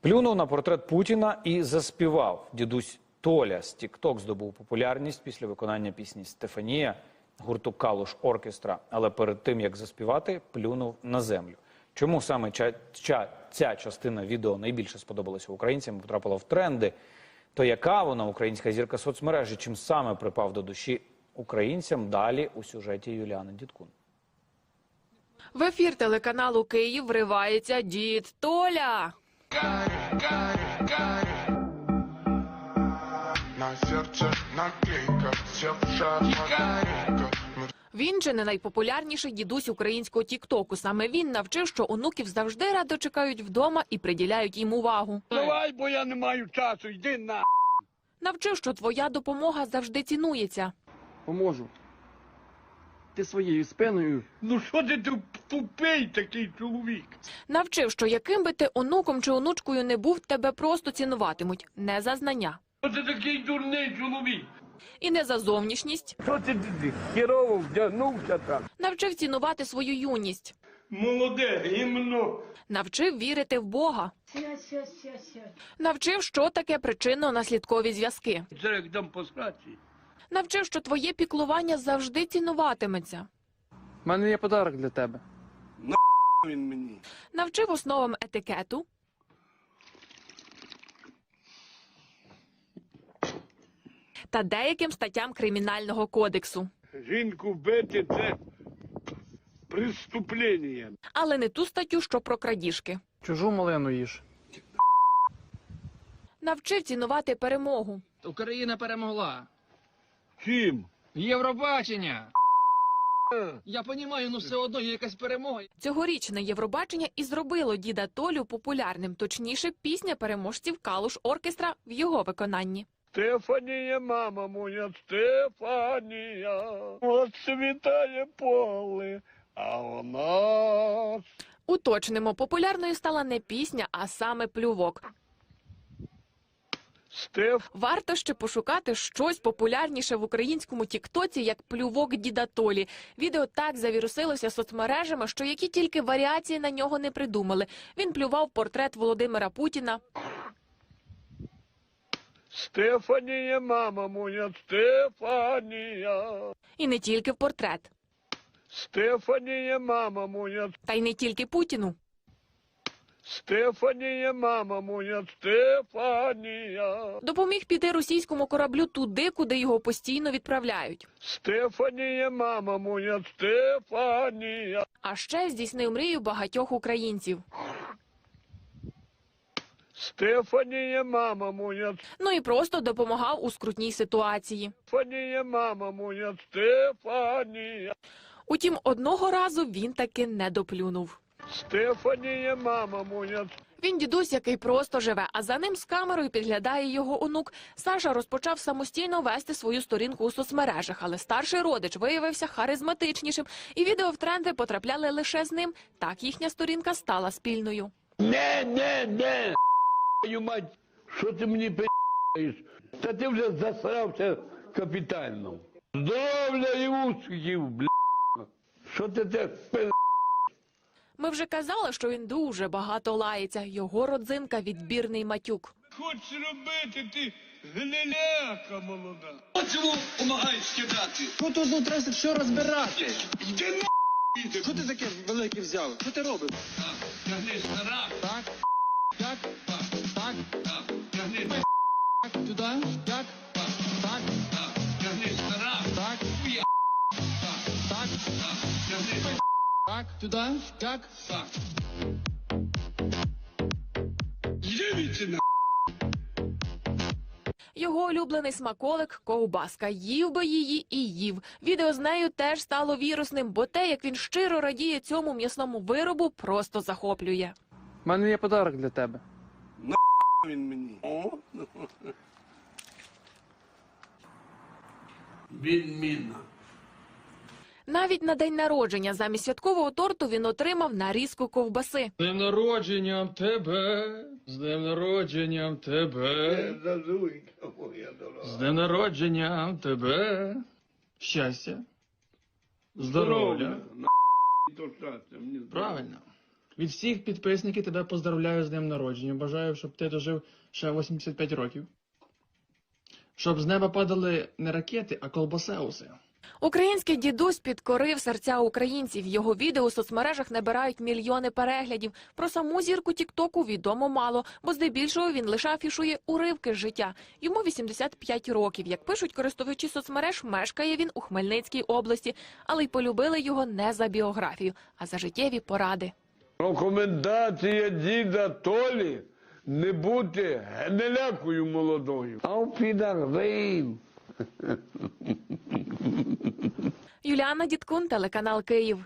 Плюнув на портрет Путіна і заспівав. Дідусь Толя з Тікток здобув популярність після виконання пісні Стефанія гурту Калуш Оркестра. Але перед тим як заспівати, плюнув на землю. Чому саме ча- ча- ця частина відео найбільше сподобалася українцям потрапила в тренди? То яка вона українська зірка соцмережі? Чим саме припав до душі українцям? Далі у сюжеті Юліани Дідкун. В ефір телеканалу Київ вривається дід Толя. На сердце наклейка, Він же не найпопулярніший дідусь українського тіктоку. Саме він навчив, що онуків завжди радо чекають вдома і приділяють їм увагу. Давай, бо я не маю часу, йди на. Навчив, що твоя допомога завжди цінується. Поможу. Ти своєю спиною Ну що ти тупий такий чоловік? Навчив, що яким би ти онуком чи онучкою не був, тебе просто цінуватимуть не за знання Що ти такий дурний чоловік? і не за зовнішність. Що ти, ти херово вдягнувся так? Навчив цінувати свою юність, Молоде, гімно. навчив вірити в Бога, Сядь, сядь, сядь, сядь. навчив, що таке причинно-наслідкові зв'язки. Це як дам по сраці. Навчив, що твоє піклування завжди цінуватиметься. У мене є подарок для тебе. Він мені. Навчив основам етикету, та деяким статтям кримінального кодексу, Жінку вбити це преступлення. але не ту статтю, що про крадіжки. Чужу малину їж. Навчив цінувати перемогу, Україна перемогла. Чим? Євробачення. Я розумію, ну все одно є якась перемога. Цьогорічне Євробачення і зробило діда Толю популярним, точніше, пісня переможців Калуш Оркестра в його виконанні. Стефанія, мама моя, Стефанія, от світає поле, а у нас Уточнимо, популярною стала не пісня, а саме плювок. Варто ще пошукати щось популярніше в українському тіктоці, як плювок діда Толі. Відео так завірусилося соцмережами, що які тільки варіації на нього не придумали. Він плював портрет Володимира Путіна, Стефанія, мама моя, Стефанія. і не тільки в портрет, Стефанія, мама моя, та й не тільки Путіну. Стефанія, мама моя, Стефанія. Допоміг піти російському кораблю туди, куди його постійно відправляють. Стефанія, мама моя, Стефанія. А ще здійснив мрію багатьох українців. Стефанія, мама моя, Ну і просто допомагав у скрутній ситуації. Стефанія, мама моя, Стефанія. Утім, одного разу він таки не доплюнув. Стефанія, мама моя, Він дідусь, який просто живе, а за ним з камерою підглядає його онук. Саша розпочав самостійно вести свою сторінку у соцмережах, але старший родич виявився харизматичнішим, і відео в тренди потрапляли лише з ним. Так їхня сторінка стала спільною. Не, не, не. Твою мать, що ти мені пи***єш? Та ти вже засрався капітально. Здоров'я і успіхів, бля. Що ти те пи***? Ми вже казали, що він дуже багато лається. Його родзинка відбірний матюк. Хочеш робити ти гниляка молода. Чому допомагають скидати? Тут одну треба все розбирати. Йди на Що ти таке велике взяв? Що ти робиш? тягни стара, Так, так, так, тягни, так, туди, так, так, тягни стара, так, хуя, так, тягни, так, туди, так. так. Йди на. Його улюблений смаколик ковбаска. Їв би її і їв. Відео з нею теж стало вірусним, бо те, як він щиро радіє цьому м'ясному виробу, просто захоплює. У мене є подарок для тебе. Він мені. О, Відмінно. Навіть на день народження замість святкового торту він отримав нарізку ковбаси. З днем народженням тебе, з днем народженням тебе, з днем народженням тебе. Щастя, здоров'я. Правильно. Від всіх підписників тебе поздравляю з днем народження. Бажаю, щоб ти дожив ще 85 років. Щоб з неба падали не ракети, а колбасеуси. Український дідусь підкорив серця українців. Його відео у соцмережах набирають мільйони переглядів. Про саму зірку Тіктоку відомо мало, бо здебільшого він лише афішує уривки життя. Йому 85 років. Як пишуть користувачі соцмереж, мешкає він у Хмельницькій області, але й полюбили його не за біографію, а за життєві поради. Рекомендація діда Толі не бути генелякою молодою. А у підарвин. Юліана Діткун, телеканал Київ.